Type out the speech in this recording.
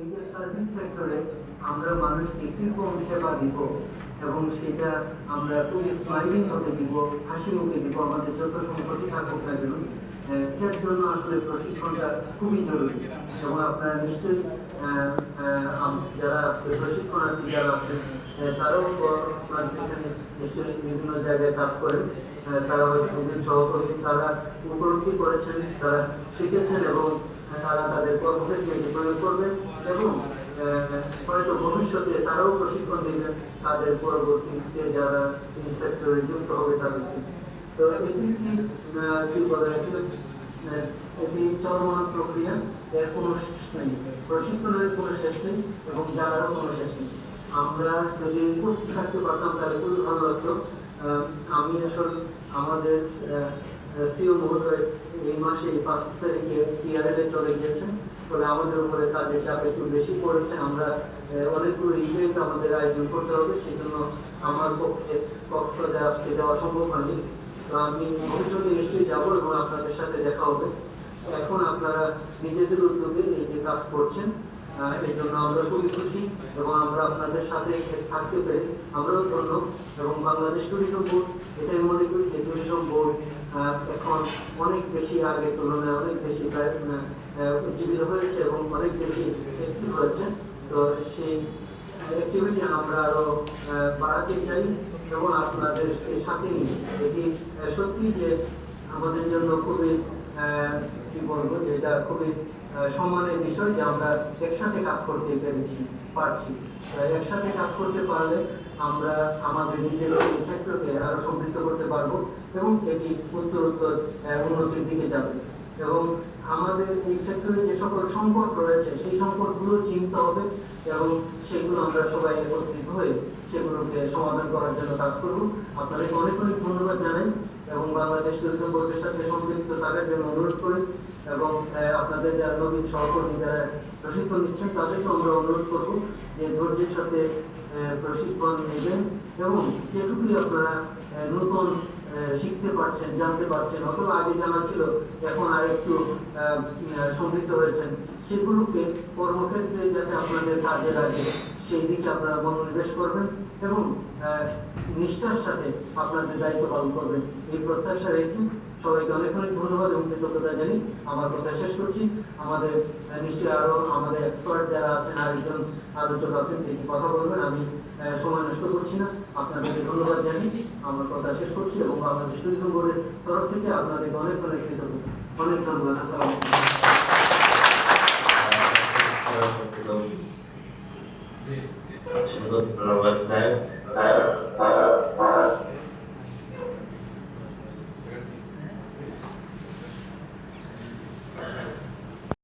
এই যে সার্ভিস সেক্টরে আমরা মানুষকে কি সেবা দিব এবং সেটা আমরা খুবই স্মাইলিং হতে দিব, হাসি মুখে দিব, আমাদের যত থাকুক না কেন জন্য আসলে প্রশিক্ষণটা খুবই জরুরি। এবং আপনারা নিশ্চয়ই যারা আজকে প্রশিক্ষণার্থী যারা আছেন তারাও এখানে নিশ্চয়ই বিভিন্ন জায়গায় কাজ করেন। তারা হয়তো সহকর্মী, তারা উপলব্ধি করেছেন, তারা শিখেছেন এবং তারা তাদের কর্মক্ষেত্রে প্রয়োগ করবেন এবং হয়তো ভবিষ্যতে তারাও প্রশিক্ষণ দেবেন তাদের পরবর্তীতে যারা এই সেক্টরে যুক্ত হবে তাদেরকে। তো এটি কি কি বলে এটি? চলমান প্রক্রিয়া, এর কোনো শেষ নেই। প্রশিক্ষণের কোনো শেষ নেই এবং জানারও কোনো শেষ নেই। আমরা যদি উপস্থিত থাকতে পারতাম তাহলে খুবই ভালো লাগতো। আমি আসলে আমাদের সিও মহোদয় এই মাসে পাঁচ তারিখে পিআরএল চলে গিয়েছেন। ফলে আমাদের উপরে কাজের চাপ একটু বেশি পড়েছে। আমরা অনেকগুলো ইভেন্ট আমাদের আয়োজন করতে হবে। সেই জন্য আমার পক্ষে কক্সবাজার আজকে যাওয়া সম্ভব হয়নি। তো আমি ভবিষ্যতে নিশ্চয়ই যাব এবং আপনাদের সাথে দেখা হবে। এখন আপনারা নিজেদের উদ্যোগে এই যে কাজ করছেন এই জন্য আমরা খুবই খুশি এবং আমরা আপনাদের সাথে থাকতে পেরে আমরাও ধন্য এবং বাংলাদেশ ট্যুরিজম বোর্ড এটাই মনে করি যে ট্যুরিজম বোর্ড এখন অনেক বেশি আগের তুলনায় অনেক বেশি উজ্জীবিত হয়েছে এবং অনেক বেশি অ্যাক্টিভ হয়েছে তো সেই অ্যাক্টিভিটি আমরা আরও আহ, বাড়াতে চাই এবং আপনাদেরকে সাথে নিয়ে এটি সত্যি যে আমাদের জন্য খুবই কি বলব যে এটা খুবই সম্মানের বিষয় যে আমরা একসাথে কাজ করতে পেরেছি পারছি। একসাথে কাজ করতে পারলে আমরা আমাদের নিজেদের এই সেক্টরকে আরও সমৃদ্ধ করতে পারব এবং এটি উত্তর উত্তর আহ, উন্নতির দিকে যাবে। এবং আমাদের এই সেক্টরে যে সকল সংকট রয়েছে, সেই সংকটগুলো চিনতে হবে এবং সেগুলো আমরা সবাই একত্রিত হয়ে সেগুলোকে সমাধান করার জন্য কাজ করব। আপনাদেরকে অনেক অনেক ধন্যবাদ জানাই এবং বাংলাদেশ টুরিজম বোর্ডের সাথে সম্পৃক্ত থাকার জন্য অনুরোধ করি এবং আপনাদের যারা নবীন সহকর্মী, যারা প্রশিক্ষণ নিচ্ছেন তাদেরকে আমরা অনুরোধ করব যে ধৈর্যের সাথে প্রশিক্ষণ নেবেন এবং যেটুকুই আপনারা নতুন শিখতে পারছেন, জানতে পারছেন, অথবা আগে জানা ছিল, এখন আর একটু সমৃদ্ধ হয়েছেন। সেগুলোকে কর্মক্ষেত্রে যাতে আপনাদের কাজে লাগে, সেই দিকে আপনারা মনোনিবেশ করবেন এবং নিষ্ঠার সাথে আপনাদের দায়িত্ব পালন করবেন। এই প্রত্যাশা রেখে সবাইকে অনেক অনেক ধন্যবাদ এবং কৃতজ্ঞতা জানি আমার কথা শেষ করছি। আমাদের নিশ্চয়ই আরও আমাদের এক্সপার্ট যারা আছেন, আরেকজন আলোচক আছেন, তিনি কথা বলবেন। আমি সময় নষ্ট করছি না। আপনাদেরকে ধন্যবাদ জানি আমার কথা শেষ করছি এবং বাংলাদেশ টুরিজম বোর্ডের তরফ থেকে আপনাদের অনেক অনেক কৃতজ্ঞতা। অনেক ধন্যবাদ। আসসালাম স্যার স্যার